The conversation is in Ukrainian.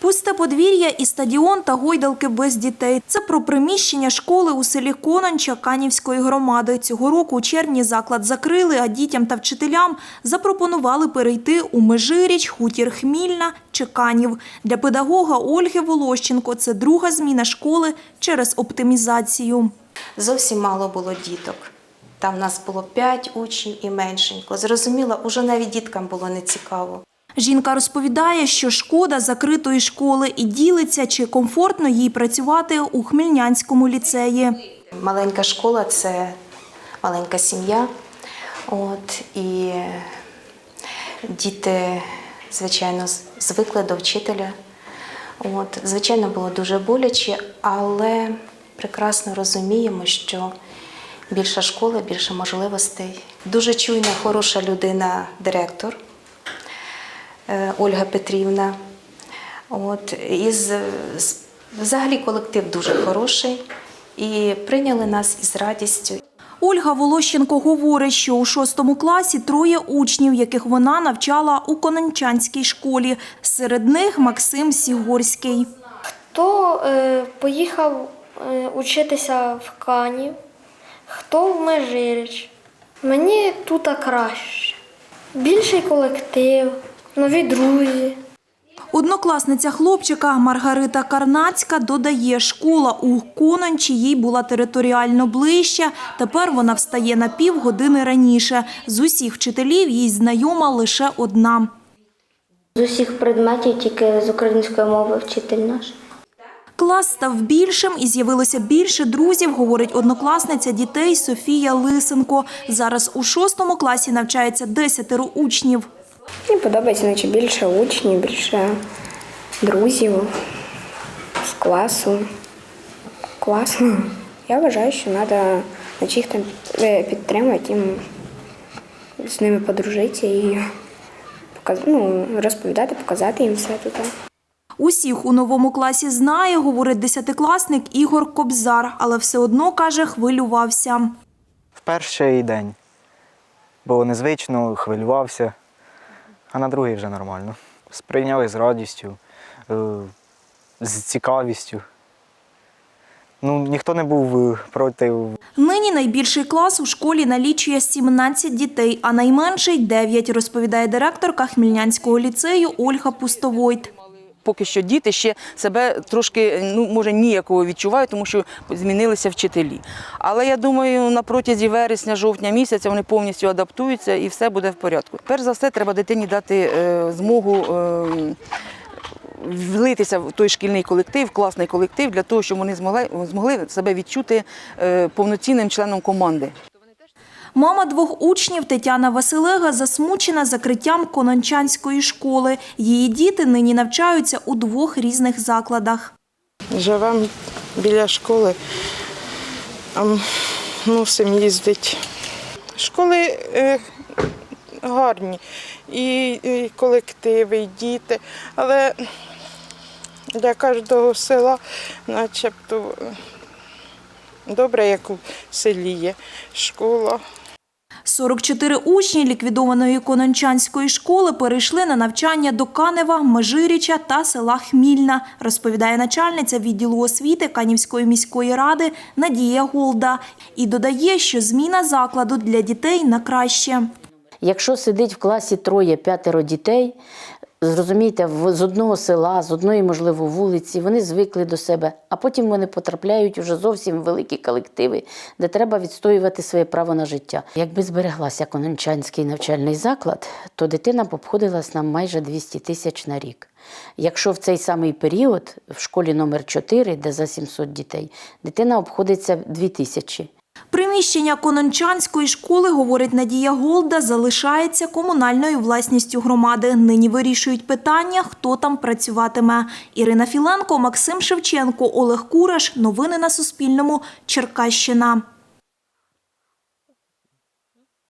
Пусте подвір'я і стадіон та гойдалки без дітей. Це про приміщення школи у селі Кононча Канівської громади. Цього року у червні заклад закрили, а дітям та вчителям запропонували перейти у Межиріч, Хутір Хмільна чи Канів. Для педагога Ольги Волощенко це друга зміна школи через оптимізацію. Зовсім мало було діток. Там нас було 5 учнів і меншенько. Зрозуміло, уже навіть діткам було не цікаво. Жінка розповідає, що шкода закритої школи і ділиться, чи комфортно їй працювати у Хмельнянському ліцеї. Маленька школа це маленька сім'я. От, і діти, звичайно, звикли до вчителя. От, звичайно, було дуже боляче, але прекрасно розуміємо, що більша школа, більше можливостей. Дуже чуйна, хороша людина, директор Ольга Петрівна. От, із, взагалі колектив дуже хороший і прийняли нас із радістю. Ольга Волощенко говорить, що у шостому класі троє учнів, яких вона навчала у Конончанській школі. Серед них Максим Сігорський. Хто е, поїхав е, учитися в Канів, хто в Межирич. Мені тут краще. Більший колектив, нові друзі. Однокласниця хлопчика Маргарита Карнацька додає, школа у Конончі їй була територіально ближче. Тепер вона встає на півгодини раніше. З усіх вчителів їй знайома лише одна. З усіх предметів тільки з української мови вчитель наш. Клас став більшим і з'явилося більше друзів, говорить однокласниця дітей Софія Лисенко. Зараз у шостому класі навчається десятеро учнів. Мені подобається, наче більше учнів, більше друзів з класу. Класно. Я вважаю, що треба наче їх там е, підтримати, їм з ними подружитися і ну, розповідати, показати їм все тут. Усіх у новому класі знає, говорить десятикласник Ігор Кобзар, але все одно, каже, хвилювався. В перший день було незвично, хвилювався, а на другий вже нормально. Сприйняли з радістю, е, з цікавістю. Ну, ніхто не був е, проти. Нині найбільший клас у школі налічує 17 дітей, а найменший – 9, розповідає директорка Хмільнянського ліцею Ольга Пустовойт. Поки що діти ще себе трошки, ну може, ніякого відчувають, тому що змінилися вчителі. Але я думаю, на протязі вересня, жовтня місяця вони повністю адаптуються і все буде в порядку. Перш за все, треба дитині дати е, змогу. Е, Влитися в той шкільний колектив, класний колектив, для того, щоб вони змогли, змогли себе відчути е, повноцінним членом команди. Мама двох учнів Тетяна Василега засмучена закриттям Конончанської школи. Її діти нині навчаються у двох різних закладах. Живемо біля школи, а мусимо їздити. Школи е, гарні, і, колективи, і діти, але для кожного села начебто е, добре, як у селі є школа. 44 учні ліквідованої Конончанської школи перейшли на навчання до Канева, Межиріча та села Хмільна, розповідає начальниця відділу освіти Канівської міської ради Надія Голда. І додає, що зміна закладу для дітей на краще. Якщо сидить в класі троє-п'ятеро дітей, зрозумійте, з одного села, з одної, можливо, вулиці, вони звикли до себе, а потім вони потрапляють уже зовсім в великі колективи, де треба відстоювати своє право на життя. Якби збереглася Конончанський навчальний заклад, то дитина б обходилась нам майже 200 тисяч на рік. Якщо в цей самий період в школі номер 4, де за 700 дітей, дитина обходиться 2 тисячі. Приміщення Конончанської школи, говорить Надія Голда, залишається комунальною власністю громади. Нині вирішують питання, хто там працюватиме. Ірина Філенко, Максим Шевченко, Олег Кураш. Новини на Суспільному. Черкащина.